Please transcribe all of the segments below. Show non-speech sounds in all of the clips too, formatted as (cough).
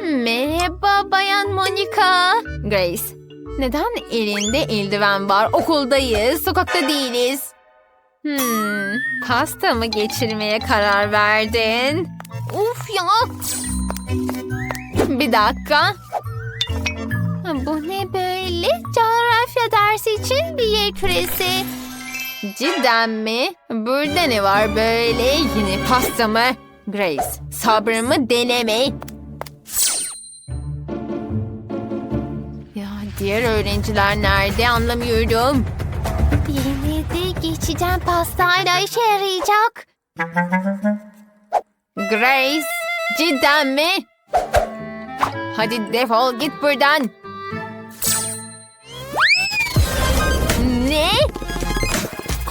Merhaba Bayan Monica. Grace. Neden elinde eldiven var? Okuldayız, sokakta değiliz. Hmm, pasta mı geçirmeye karar verdin? Uf ya. Bir dakika. Bu ne böyle? Coğrafya dersi için bir yer küresi. Cidden mi? Burada ne var böyle? Yine pasta mı? Grace, sabrımı deneme. Ya diğer öğrenciler nerede anlamıyorum. Yine de geçeceğim pastayla işe yarayacak. Grace, cidden mi? Hadi defol git buradan. Ne?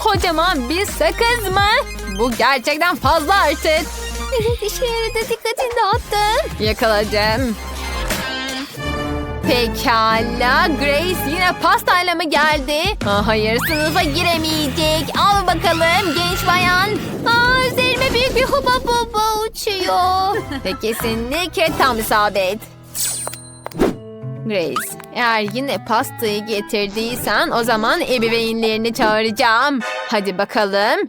Kocaman bir sakız mı? Bu gerçekten fazla artık. Evet işe yaradı dikkatini dağıttın. Yakaladım. Pekala Grace yine pastayla mı geldi? Aa, hayır sınıfa giremeyecek. Al bakalım genç bayan. Aa, üzerime büyük bir huba buba uçuyor. (laughs) Ve kesinlikle tam isabet. Grace, eğer yine pastayı getirdiysen o zaman ebeveynlerini çağıracağım. Hadi bakalım.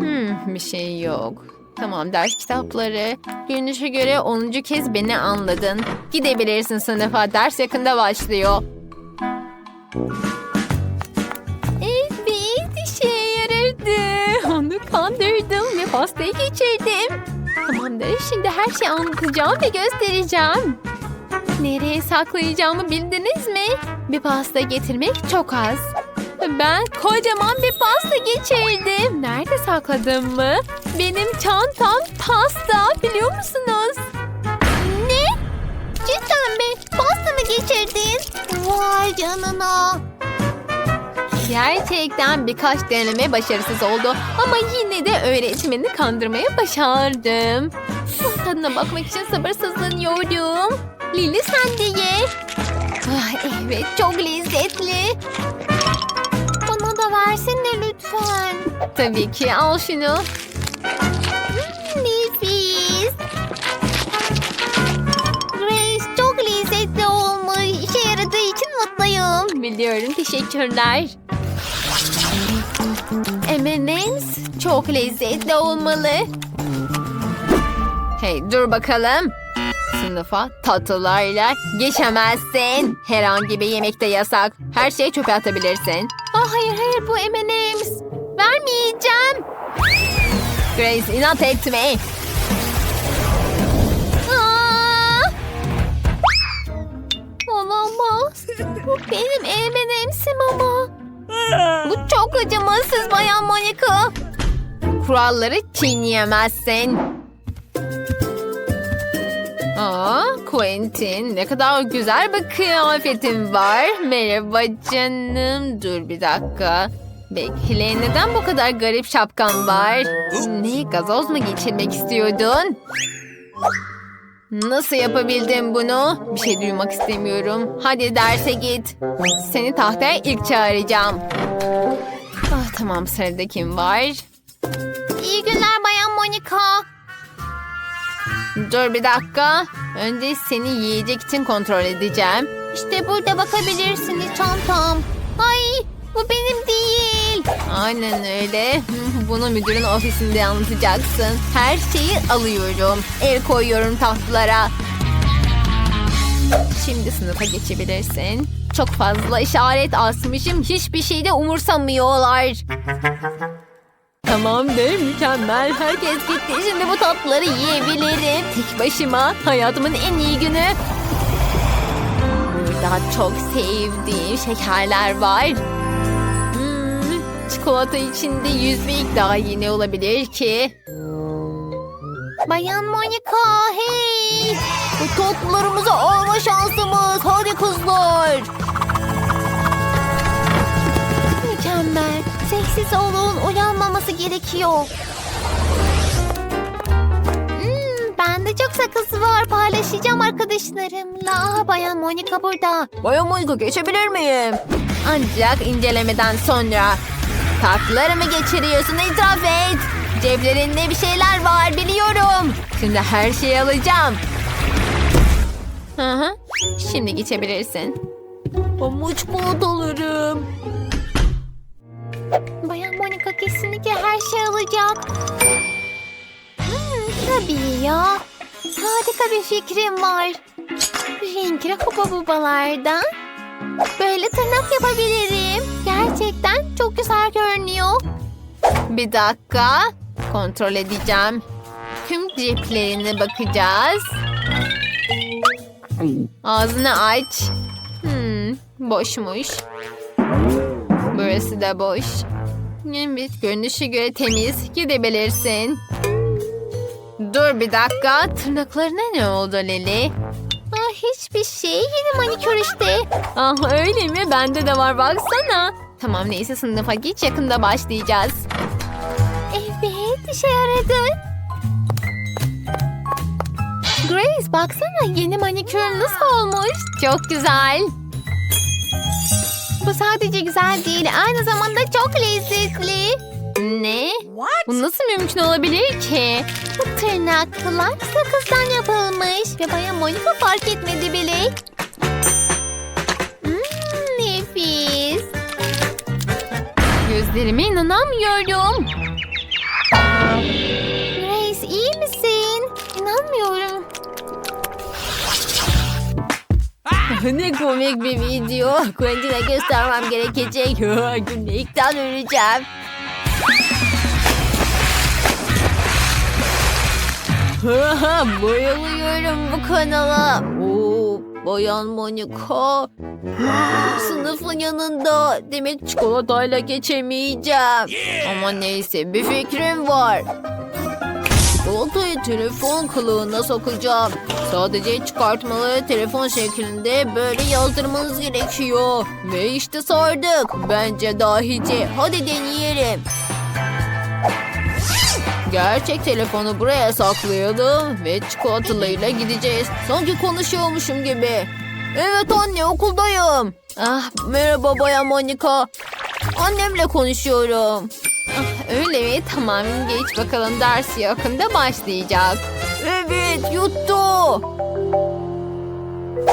Hmm, bir şey yok. Tamam ders kitapları. Görünüşe göre 10. kez beni anladın. Gidebilirsin sınıfa. Ders yakında başlıyor. Evet işe yaradı. Onu kandırdım ve pastayı geçirdim. Tamamdır şimdi her şeyi anlatacağım ve göstereceğim. Nereye saklayacağımı bildiniz mi? Bir pasta getirmek çok az. Ben kocaman bir pasta geçirdim. Nerede sakladım mı? Benim çantam pasta biliyor musunuz? Ne? Cidden mi? Pasta mı geçirdin? Vay canına. Gerçekten birkaç deneme başarısız oldu ama yine de öğretmeni kandırmaya başardım. Oh, Tadına bakmak için sabırsızlanıyorum. Lili sen de ye. Ah, evet çok lezzetli. Versene lütfen. Tabii ki al şunu. Hmm, nefis. Grace çok lezzetli olmuş. İşe yaradığı için mutluyum. Biliyorum teşekkürler. M&M's çok lezzetli olmalı. Hey dur bakalım. Sınıfa tatlılarla geçemezsin. Herhangi bir yemekte yasak. Her şeyi çöpe atabilirsin. Ah bu M&M's. Vermeyeceğim. Grace inat etme. Olamaz. Bu benim M&M'sim ama. Bu çok acımasız Bayan Monica. Kuralları çiğneyemezsin. Aa, Quentin ne kadar güzel bir kıyafetin var. Merhaba canım. Dur bir dakika. Bekle neden bu kadar garip şapkan var? Ne gazoz mu geçirmek istiyordun? Nasıl yapabildin bunu? Bir şey duymak istemiyorum. Hadi derse git. Seni tahtaya ilk çağıracağım. Ah, tamam sırada kim var? İyi günler Bayan Monica. Dur bir dakika. Önce seni yiyecek için kontrol edeceğim. İşte burada bakabilirsiniz çantam. Ay bu benim değil. Aynen öyle. (laughs) Bunu müdürün ofisinde anlatacaksın. Her şeyi alıyorum. El koyuyorum tahtlara. Şimdi sınıfa geçebilirsin. Çok fazla işaret asmışım. Hiçbir şeyde umursamıyorlar. Tamamdır, mükemmel. Herkes gitti. Şimdi bu tatlıları yiyebilirim. Tek başıma. Hayatımın en iyi günü. Burada çok sevdiğim şekerler var. Hmm, çikolata içinde yüzmek daha yeni olabilir ki. Bayan Monica, hey! Bu tatlılarımızı alma şansımız. Hadi kızlar. Sessiz olun. Uyanmaması gerekiyor. Hmm, bende çok sakız var. Paylaşacağım arkadaşlarımla. Bayan Monica burada. Bayan Monica geçebilir miyim? Ancak incelemeden sonra. Tatlılarımı geçiriyorsun itiraf et. Ceplerinde bir şeyler var biliyorum. Şimdi her şeyi alacağım. Hı hı. Şimdi geçebilirsin. Ama çikolatalarım. Bayan tabii ya. Harika bir fikrim var. Renkli hubabubalardan böyle tırnak yapabilirim. Gerçekten çok güzel görünüyor. Bir dakika. Kontrol edeceğim. Tüm ceplerine bakacağız. Ağzını aç. Hmm, boşmuş. Burası da boş. Evet, görünüşe göre temiz. Gidebilirsin. Dur bir dakika. Tırnaklarına ne oldu Leli? Ah, hiçbir şey. Yeni manikür işte. Ah öyle mi? Bende de var baksana. Tamam neyse sınıfa geç yakında başlayacağız. Evet işe yaradı. Grace baksana yeni manikürün nasıl olmuş? Çok güzel. Bu sadece güzel değil, aynı zamanda çok lezzetli. Ne? Bu nasıl mümkün olabilir ki? Bu tırnaklar sakızdan yapılmış ve Bayan Monica fark etmedi bile. Hmm, nefis. Gözlerime inanamıyorum. Grace iyi misin? İnanmıyorum. ne komik bir video. Quentin'e göstermem gerekecek. (laughs) Gülmekten öleceğim. (laughs) Bayılıyorum bu kanala. Oo, Bayan Monica. (gasps) Sınıfın yanında. Demek çikolatayla geçemeyeceğim. Ama neyse bir fikrim var. Çikolatayı telefon kılığına sokacağım. Sadece çıkartmaları telefon şeklinde böyle yazdırmanız gerekiyor. Ve işte sardık. Bence dahice. Hadi deneyelim. Gerçek telefonu buraya saklayalım ve çikolatalıyla gideceğiz. Sanki konuşuyormuşum gibi. Evet anne okuldayım. Ah merhaba Bayan Monica. Annemle konuşuyorum. Ah, öyle mi? Tamam geç bakalım ders yakında başlayacak. Evet yuttu.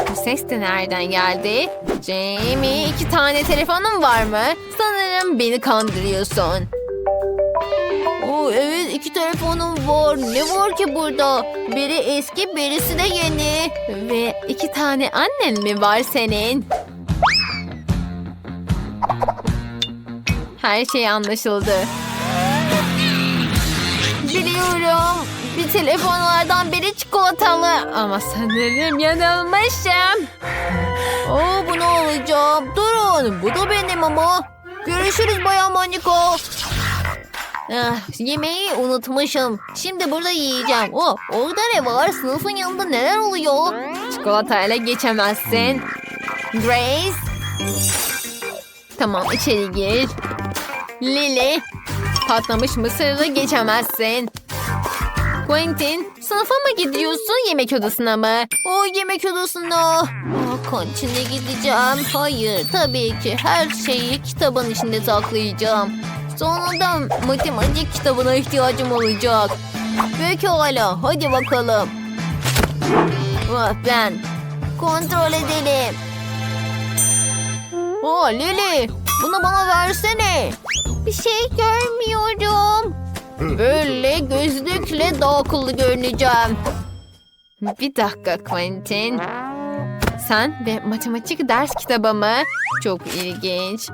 Bu ses de nereden geldi? Jamie iki tane telefonun var mı? Sanırım beni kandırıyorsun. Oo, evet iki telefonum var. Ne var ki burada? Biri eski birisi de yeni. Ve iki tane annen mi var senin? Her şey anlaşıldı. Biliyorum. Bir telefonlardan biri çikolatalı. Ama sanırım yanılmışım. Oo bunu alacağım. Durun. Bu da benim ama. Görüşürüz Bayan Monika. Ah, yemeği unutmuşum. Şimdi burada yiyeceğim. Oh, orada ne var? Sınıfın yanında neler oluyor? Çikolatayla geçemezsin. Grace. Tamam içeri gir. Lily. Patlamış mısırla geçemezsin. Quentin sınıfa mı gidiyorsun yemek odasına mı? O yemek odasına. Aa, kantine gideceğim. Hayır tabii ki her şeyi kitabın içinde saklayacağım. Sonunda matematik kitabına ihtiyacım olacak. Pekala hadi bakalım. Ah, ben kontrol edelim. Aa Lili bunu bana versene. Bir şey görmüyorum. Böyle gözlükle daha akıllı görüneceğim. Bir dakika Quentin. Sen ve matematik ders kitabı mı? Çok ilginç.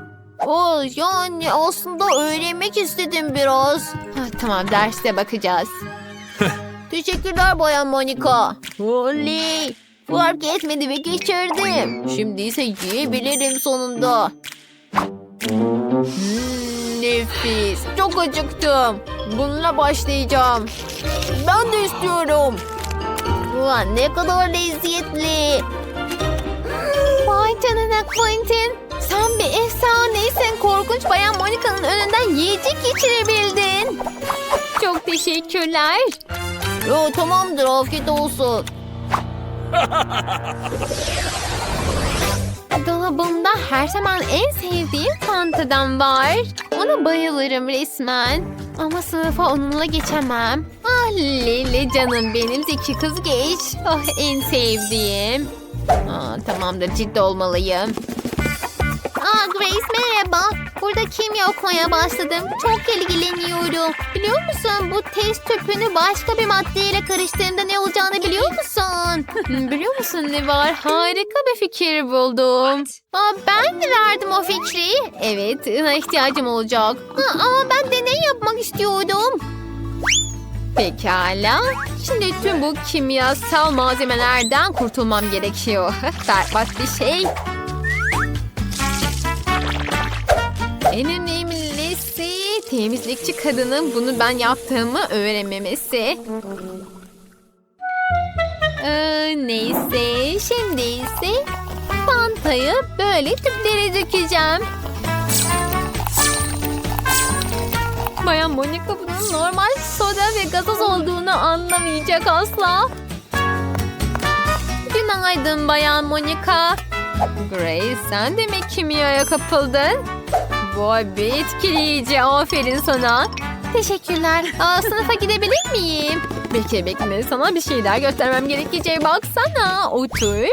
O yani aslında öğrenmek istedim biraz. Ha, tamam derste bakacağız. (laughs) Teşekkürler Bayan Monika. Oley. Fark etmedi ve geçirdim. Şimdi ise yiyebilirim sonunda. Hmm, nefis. Çok acıktım. Bununla başlayacağım. Ben de istiyorum. Ulan ne kadar lezzetli. Vay canına Quentin. Sen bir efsaneysin. Korkunç Bayan Monica'nın önünden yiyecek geçirebildin. Çok teşekkürler. Yo, tamamdır afiyet olsun. (laughs) Dolabımda her zaman en sevdiğim Fanta'dan var. Ona bayılırım resmen. Ama sınıfa onunla geçemem. Ah Lili canım benim zeki kız geç. Ah en sevdiğim. Aa, tamamdır ciddi olmalıyım. Aa Grace merhaba. Burada kimya okumaya başladım. Çok ilgileniyorum. Biliyor musun bu test tüpünü başka bir maddeyle karıştırdığında ne olacağını biliyor musun? biliyor musun ne var? Harika bir fikir buldum. Aa, ben mi verdim o fikri? Evet ihtiyacım olacak. Aa, ben deney yapmak istiyordum. Pekala. Şimdi tüm bu kimyasal malzemelerden kurtulmam gerekiyor. (laughs) Berbat bir şey. En önemlisi temizlikçi kadının bunu ben yaptığımı öğrenmemesi. Ee, neyse şimdi ise Fanta'yı böyle tüplere dökeceğim. Bayan Monica bunun normal soda ve gazoz olduğunu anlamayacak asla. Günaydın Bayan Monica. Grace sen de mi kimyaya kapıldın? Vay be etkileyici. Aferin sana. Teşekkürler. Aa, (laughs) sınıfa gidebilir miyim? Bekle bekle. Sana bir şeyler göstermem gerekecek. Baksana. Otur.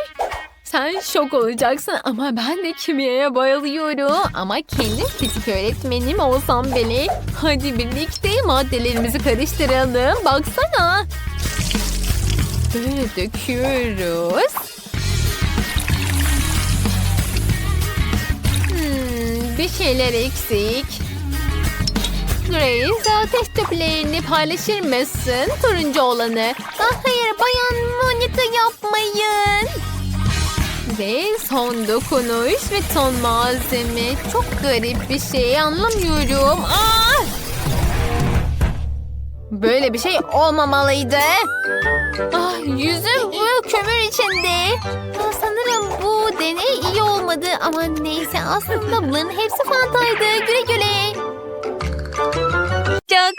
Sen şok olacaksın ama ben de kimyaya bayılıyorum. Ama kendim fizik öğretmenim olsam bile. Hadi birlikte maddelerimizi karıştıralım. Baksana. Böyle döküyoruz. Bir şeyler eksik. Grace, ateş tüplerini paylaşır mısın? Turuncu olanı. Ah, hayır, bayan Monica yapmayın. Ve son dokunuş ve son malzeme. Çok garip bir şey, anlamıyorum. Ah! Böyle bir şey olmamalıydı. Ah, yüzüm bu kömür içinde. Sanırım bu deney iyi olmadı ama neyse aslında bunların hepsi fantaydı. Güle güle. Çok.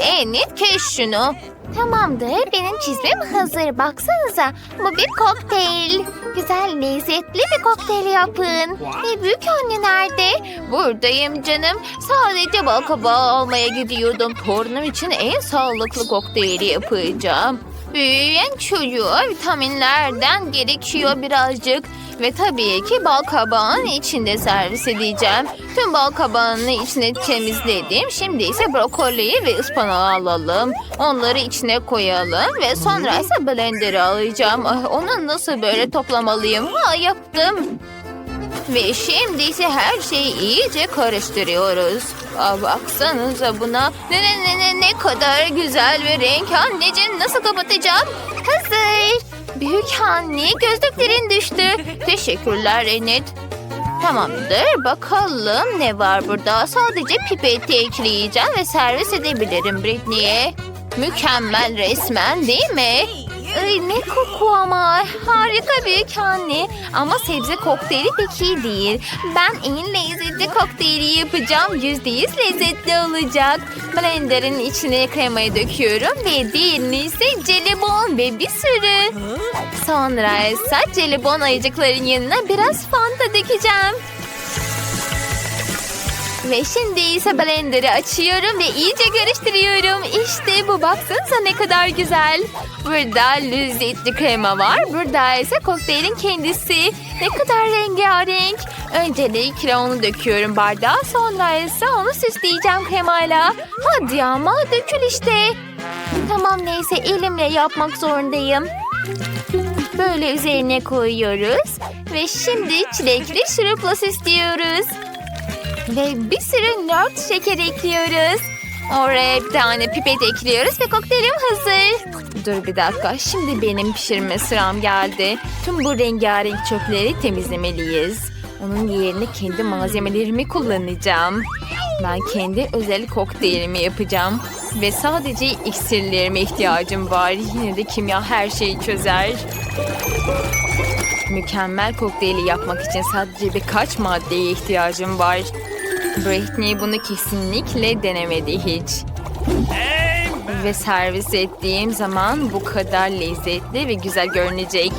Enid kes şunu. Tamamdır. Benim çizmem hazır. Baksanıza. Bu bir kokteyl. Güzel, lezzetli bir kokteyl yapın. Ve büyük anne nerede? Buradayım canım. Sadece bal kabağı almaya gidiyordum. Torunum için en sağlıklı kokteyli yapacağım. Büyüyen çocuğa vitaminlerden gerekiyor birazcık. Ve tabii ki bal kabağının içinde servis edeceğim. Tüm bal kabağının içine temizledim. Şimdi ise brokoliyi ve ıspanağı alalım. Onları içine koyalım ve sonra ise blender'ı alacağım. Ah, Onu nasıl böyle toplamalıyım? Ha yaptım. Ve şimdi ise her şeyi iyice karıştırıyoruz. Aa, baksanıza buna. Ne, ne, ne, ne, ne kadar güzel bir renk. Anneciğim nasıl kapatacağım? Hazır. Büyük anne gözlüklerin düştü. Teşekkürler Enet. Tamamdır bakalım ne var burada. Sadece pipeti ekleyeceğim ve servis edebilirim Britney'e. Mükemmel resmen değil mi? Ay, ne koku ama. Harika büyük anne. Ama sebze kokteyli pek iyi değil. Ben en lezzetli kokteyli yapacağım. Yüzde yüz lezzetli olacak. Blenderın içine kremayı döküyorum ve diğerini ise jelibon ve bir sürü. Sonra ise jelibon ayıcıkların yanına biraz fanta dökeceğim. Ve şimdi ise blenderı açıyorum ve iyice karıştırıyorum. İşte bu baksanıza ne kadar güzel. Burada lezzetli krema var. Burada ise kokteylin kendisi. Ne kadar rengarenk. Öncelikle onu döküyorum bardağa. Sonra ise onu süsleyeceğim kremayla. Hadi ama dökül işte. Tamam neyse elimle yapmak zorundayım. Böyle üzerine koyuyoruz. Ve şimdi çilekli şurupla süslüyoruz. Ve bir sürü nört şeker ekliyoruz. Oraya bir tane pipet ekliyoruz ve kokteylim hazır. Dur bir dakika. Şimdi benim pişirme sıram geldi. Tüm bu rengarenk çöpleri temizlemeliyiz. Onun yerine kendi malzemelerimi kullanacağım. Ben kendi özel kokteylimi yapacağım. Ve sadece iksirlerime ihtiyacım var. Yine de kimya her şeyi çözer. Mükemmel kokteyli yapmak için sadece birkaç maddeye ihtiyacım var. Britney bunu kesinlikle denemedi hiç. Ve servis ettiğim zaman bu kadar lezzetli ve güzel görünecek.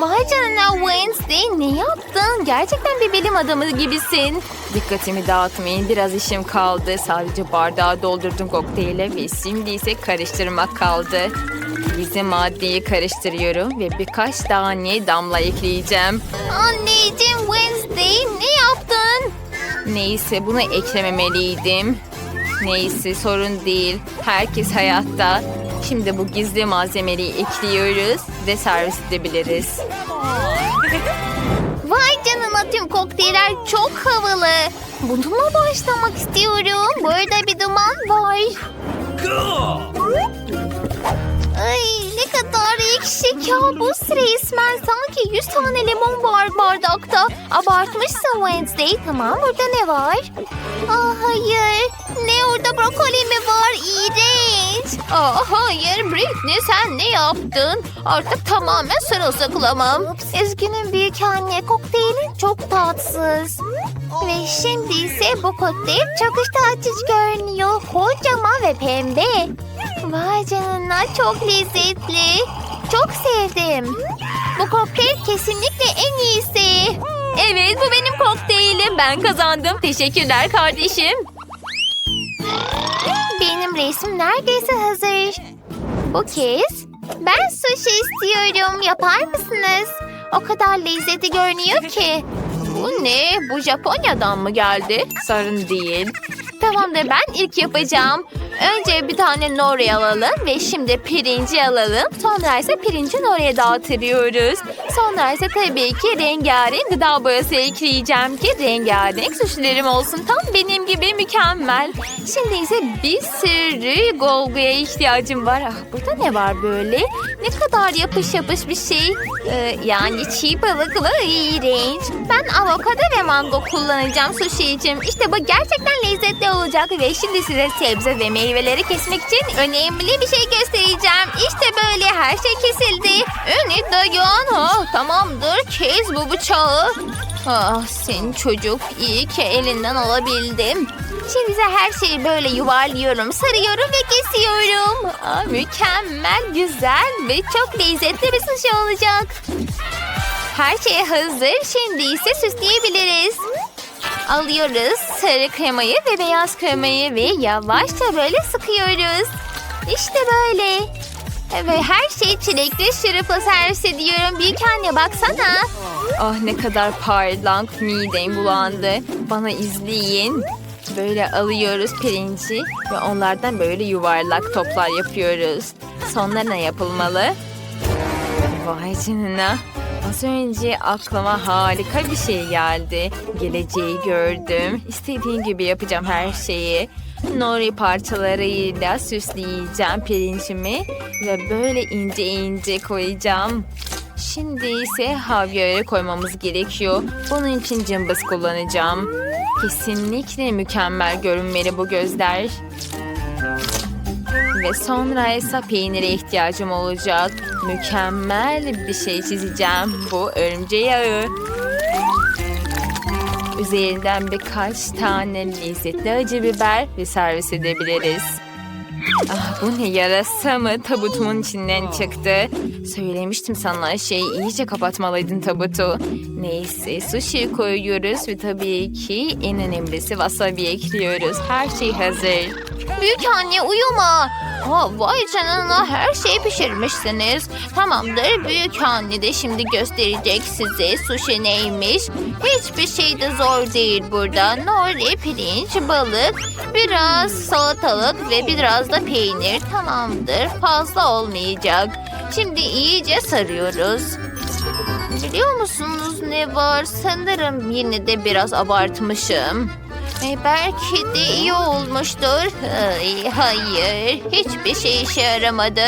Vay canına Wednesday ne yaptın? Gerçekten bir bilim adamı gibisin. Dikkatimi dağıtmayın. Biraz işim kaldı. Sadece bardağı doldurdum kokteyle ve şimdi ise karıştırmak kaldı. Gizli maddeyi karıştırıyorum ve birkaç tane damla ekleyeceğim. Anneciğim Wednesday ne yaptın? Neyse bunu eklememeliydim. Neyse sorun değil. Herkes hayatta. Şimdi bu gizli malzemeyi ekliyoruz ve servis edebiliriz. (laughs) Vay canına tüm kokteyller çok havalı. Bununla başlamak istiyorum. Burada bir duman var. Kadar ekşi kabus resmen. Sanki 100 tane limon var bardakta. Abartmışsın Wednesday. Tamam burada ne var? Aa, hayır. Ne orada brokoli mi var? İğrenç. Aa, hayır Britney sen ne yaptın? Artık tamamen sırılsıklamam. Üzgünüm büyük anne. Kokteylin çok tatsız. Ve şimdi ise bu kokteyl çok iştah açıcı görünüyor. Kocaman ve pembe. Vay canına çok lezzetli. Çok sevdim. Bu kokteyl kesinlikle en iyisi. Evet bu benim kokteylim. Ben kazandım. Teşekkürler kardeşim. Benim resim neredeyse hazır. Bu kez ben sushi istiyorum. Yapar mısınız? O kadar lezzetli görünüyor ki. Bu ne? Bu Japonya'dan mı geldi? Sorun değil. Tamamdır ben ilk yapacağım. Önce bir tane nori alalım ve şimdi pirinci alalım. Sonra ise pirinci noriye dağıtıyoruz. Sonra ise tabii ki rengarenk gıda boyası ekleyeceğim ki rengarenk suşilerim olsun. Tam benim gibi mükemmel. Şimdi ise bir sürü golguya ihtiyacım var. Ah, burada ne var böyle? Ne kadar yapış yapış bir şey. Ee, yani çiğ balıklı iğrenç. Ben avokado ve mango kullanacağım sushi için. İşte bu gerçekten lezzetli olacak ve şimdi size sebze ve meyveleri kesmek için önemli bir şey göstereceğim. İşte böyle her şey kesildi. Öne dayan. Tamamdır. Kes bu bıçağı. Ah senin çocuk. iyi ki elinden alabildim. Şimdi her şeyi böyle yuvarlıyorum, sarıyorum ve kesiyorum. Aa, mükemmel, güzel ve çok lezzetli bir sushi olacak. Her şey hazır. Şimdi ise süsleyebiliriz. Alıyoruz sarı kremayı ve beyaz kremayı ve yavaşça böyle sıkıyoruz. İşte böyle. Ve her şeyi çilekli şurupla servis ediyorum. Büyük anne baksana. Ah ne kadar parlak, midem bulandı. Bana izleyin. Böyle alıyoruz pirinci ve onlardan böyle yuvarlak toplar yapıyoruz. Sonra ne yapılmalı? Vay canına. Az önce aklıma harika bir şey geldi. Geleceği gördüm. İstediğim gibi yapacağım her şeyi. Nori parçalarıyla süsleyeceğim pirincimi ve böyle ince ince koyacağım. Şimdi ise havyarı koymamız gerekiyor. Bunun için cımbız kullanacağım. Kesinlikle mükemmel görünmeli bu gözler. Ve sonra ise peynire ihtiyacım olacak. Mükemmel bir şey çizeceğim. Bu örümce yağı. Üzerinden birkaç tane lezzetli acı biber ve servis edebiliriz. Ah, bu ne yarasa mı? Tabutumun içinden çıktı. Söylemiştim sana şey iyice kapatmalıydın tabutu. Neyse sushi koyuyoruz ve tabii ki en önemlisi wasabi ekliyoruz. Her şey hazır. Büyük anne uyuma. Aa, vay canına her şeyi pişirmişsiniz. Tamamdır büyük anne de şimdi gösterecek size sushi neymiş. Hiçbir şey de zor değil burada. Nori, pirinç, balık, biraz salatalık ve biraz da peynir. Tamamdır fazla olmayacak. Şimdi iyice sarıyoruz. Biliyor musunuz ne var? Sanırım yine de biraz abartmışım. E, belki de iyi olmuştur. Ay, hayır, hiçbir şey işe yaramadı.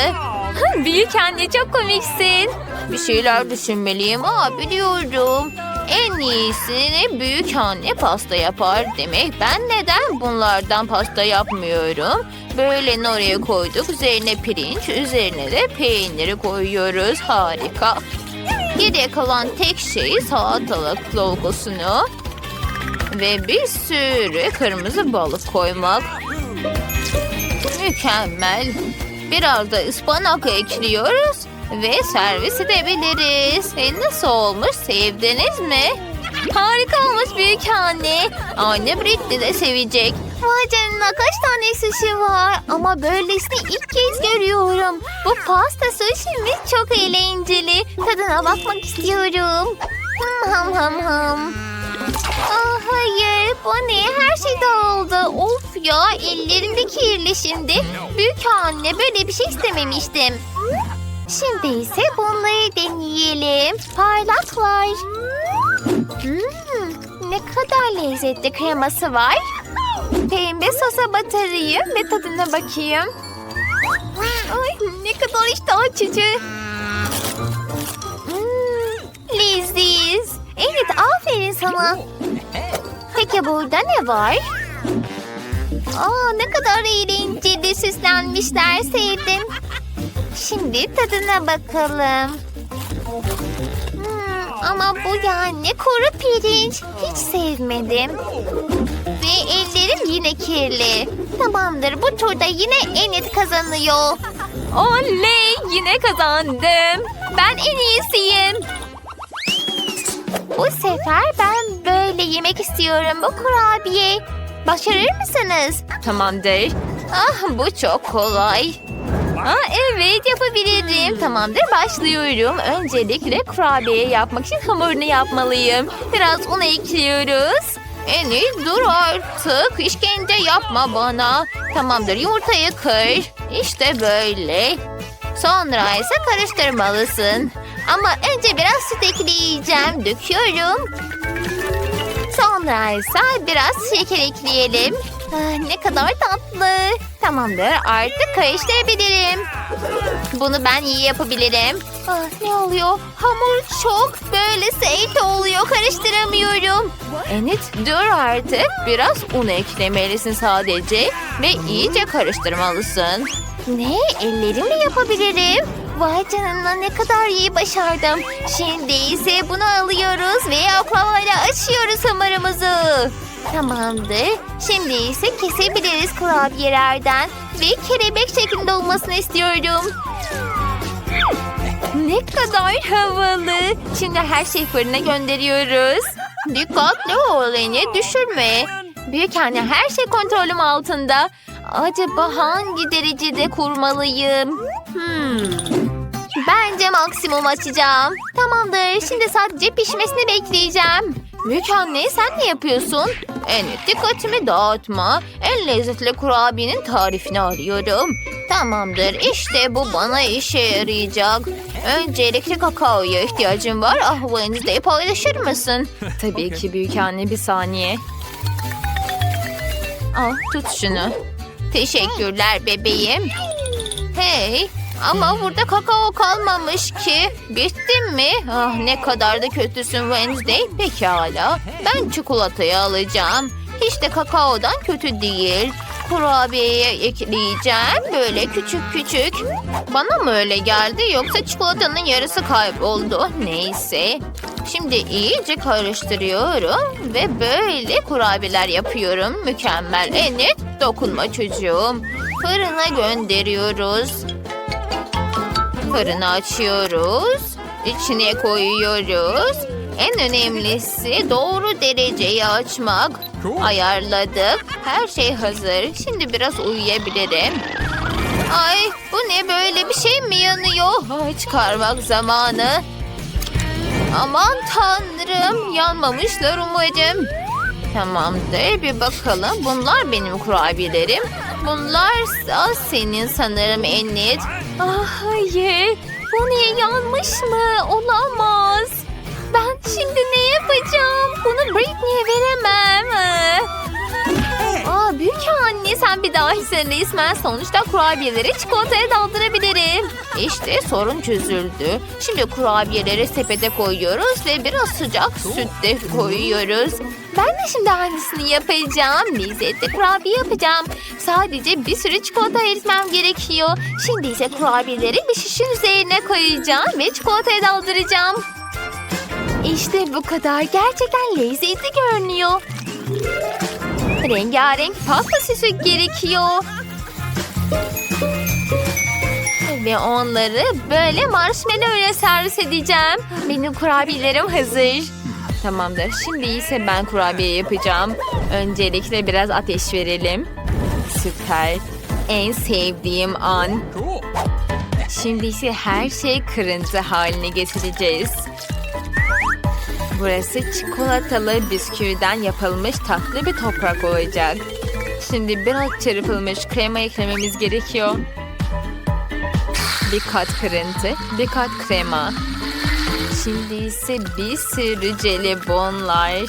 Büyük anne çok komiksin. Bir şeyler düşünmeliyim. Aa, biliyorum. En iyisini büyük anne pasta yapar demek. Ben neden bunlardan pasta yapmıyorum? Böyle oraya koyduk. Üzerine pirinç, üzerine de peyniri koyuyoruz. Harika. Geriye kalan tek şey salatalık logosunu ve bir sürü kırmızı balık koymak. Mükemmel. Biraz da ıspanak ekliyoruz ve servis edebiliriz. E, nasıl olmuş? Sevdiniz mi? Harika olmuş büyük anne. Anne Britney de sevecek. Vay canına kaç tane sushi var. Ama böylesini ilk kez görüyorum. Bu pasta sushimiz çok eğlenceli. Tadına bakmak istiyorum. Ham ham ham. Aa, hayır bu ne? Her şey dağıldı. Of ya ellerim de kirli şimdi. Büyük anne böyle bir şey istememiştim. Şimdi ise bunları deneyelim. Parlaklar. Hmm, ne kadar lezzetli kreması var. Pembe sosa batırayım ve tadına bakayım. Ay, ne kadar iştah açıcı. Hmm, leziz. Evet aferin sana. Peki burada ne var? Aa, ne kadar eğlenceli süslenmişler sevdim. Şimdi tadına bakalım. Hmm, ama bu yani kuru pirinç. Hiç sevmedim. Ve ellerim yine kirli. Tamamdır bu turda yine Enid kazanıyor. Oley yine kazandım. Ben en iyisiyim. Bu sefer ben böyle yemek istiyorum bu kurabiye. Başarır mısınız? Tamamdır. Ah bu çok kolay. Aa, evet yapabilirim. Tamamdır başlıyorum. Öncelikle kurabiye yapmak için hamurunu yapmalıyım. Biraz un ekliyoruz. Eni dur artık. İşkence yapma bana. Tamamdır yumurtayı kır. İşte böyle. Sonra ise karıştırmalısın. Ama önce biraz süt ekleyeceğim. Döküyorum. Sonra ise biraz şeker ekleyelim. Ah, ne kadar tatlı. Tamamdır artık karıştırabilirim. Bunu ben iyi yapabilirim. Ah, ne oluyor? Hamur çok böyle sert oluyor. Karıştıramıyorum. Enit dur artık. Biraz un eklemelisin sadece. Ve iyice karıştırmalısın. Ne? Ellerimle yapabilirim. Vay canına ne kadar iyi başardım. Şimdi ise bunu alıyoruz ve oklavayla açıyoruz hamurumuzu. Tamamdır. Şimdi ise kesebiliriz kurabiyelerden. Ve kelebek şeklinde olmasını istiyorum. Ne kadar havalı. Şimdi her şeyi fırına gönderiyoruz. Dikkatli ol Eni düşürme. Büyük anne her şey kontrolüm altında. Acaba hangi derecede kurmalıyım? Hmm. Bence maksimum açacağım. Tamamdır. Şimdi sadece pişmesini bekleyeceğim. Büyük anne sen ne yapıyorsun? En dikkatimi dağıtma. En lezzetli kurabiyenin tarifini arıyorum. Tamamdır. İşte bu bana işe yarayacak. Öncelikle kakaoya ihtiyacım var. Ah Wednesday paylaşır mısın? (laughs) Tabii ki büyük anne bir saniye. Al tut şunu. Teşekkürler bebeğim. Hey ama burada kakao kalmamış ki. Bittin mi? Ah ne kadar da kötüsün Wednesday. Pekala. Ben çikolatayı alacağım. Hiç de kakaodan kötü değil. Kurabiyeye ekleyeceğim. Böyle küçük küçük. Bana mı öyle geldi yoksa çikolatanın yarısı kayboldu? Neyse. Şimdi iyice karıştırıyorum ve böyle kurabiyeler yapıyorum. Mükemmel. Enet dokunma çocuğum. Fırına gönderiyoruz. Fırını açıyoruz. İçine koyuyoruz. En önemlisi doğru dereceyi açmak. Ayarladık. Her şey hazır. Şimdi biraz uyuyabilirim. Ay bu ne böyle bir şey mi yanıyor? Ay çıkarmak zamanı. Aman tanrım yanmamışlar umarım. Tamamdır bir bakalım. Bunlar benim kurabiyelerim. Bunlarsa senin sanırım Enid. Ah, hayır. Bu ne yanmış mı? Olamaz. Ben şimdi ne yapacağım? Bunu Britney'e veremem. Büyük anne sen bir dahisin resmen. Sonuçta kurabiyeleri çikolataya daldırabilirim. İşte sorun çözüldü. Şimdi kurabiyeleri sepete koyuyoruz ve biraz sıcak süt de koyuyoruz. Ben de şimdi aynısını yapacağım. Lezzetli kurabiye yapacağım. Sadece bir sürü çikolata eritmem gerekiyor. Şimdi ise kurabiyeleri bir şişin üzerine koyacağım ve çikolataya daldıracağım. İşte bu kadar. Gerçekten lezzetli görünüyor. Rengarenk pasta süsü gerekiyor. Ve onları böyle marshmallow ile servis edeceğim. Benim kurabiyelerim hazır. Tamamdır. Şimdi ise ben kurabiye yapacağım. Öncelikle biraz ateş verelim. Süper. En sevdiğim an. Şimdi ise her şey kırıntı haline getireceğiz. Burası çikolatalı bisküviden yapılmış tatlı bir toprak olacak. Şimdi biraz çırpılmış krema eklememiz gerekiyor. Bir kat kırıntı, bir kat krema. Şimdi ise bir sürü jelibonlar.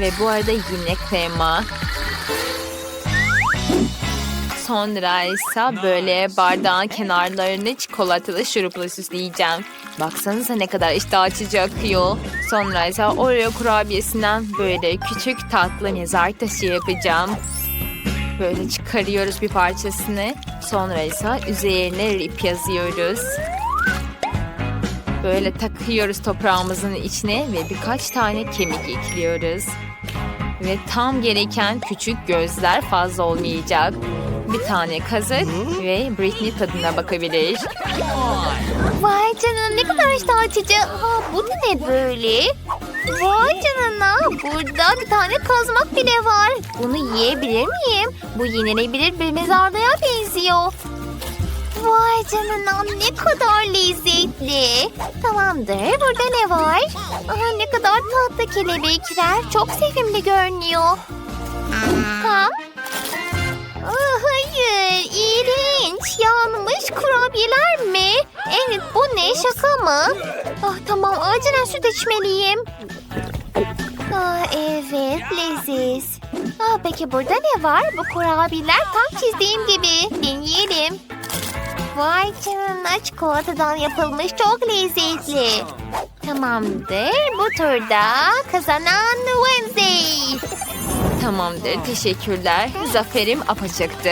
Ve bu arada yine krema. Sonra ise böyle bardağın kenarlarını çikolatalı şurupla süsleyeceğim. Baksanıza ne kadar iştah açıcı akıyor. Sonra ise Oreo kurabiyesinden böyle küçük tatlı mezar taşı yapacağım. Böyle çıkarıyoruz bir parçasını. Sonra ise üzerine rip yazıyoruz. Böyle takıyoruz toprağımızın içine ve birkaç tane kemik ekliyoruz. Ve tam gereken küçük gözler fazla olmayacak. Bir tane kazık ve Britney tadına bakabilir. Vay canına ne kadar açıcı. Aa, bu da ne böyle? Vay canına burada bir tane kazmak bile var. Bunu yiyebilir miyim? Bu yenilebilir bir mezarlığa benziyor. Vay canına ne kadar lezzetli. Tamamdır burada ne var? Aha, ne kadar tatlı kelebekler. Çok sevimli görünüyor. Ha? Aa, hayır, iğrenç. Yanmış kurabiyeler mi? Evet, bu ne? Şaka mı? Ah, tamam, acilen süt içmeliyim. Ah, evet, leziz. Ah, peki burada ne var? Bu kurabiyeler tam çizdiğim gibi. Deneyelim. Vay canına çikolatadan yapılmış çok lezzetli. Tamamdır. Bu turda kazanan Wednesday. Tamamdır, teşekkürler. Zaferim apaçıktı.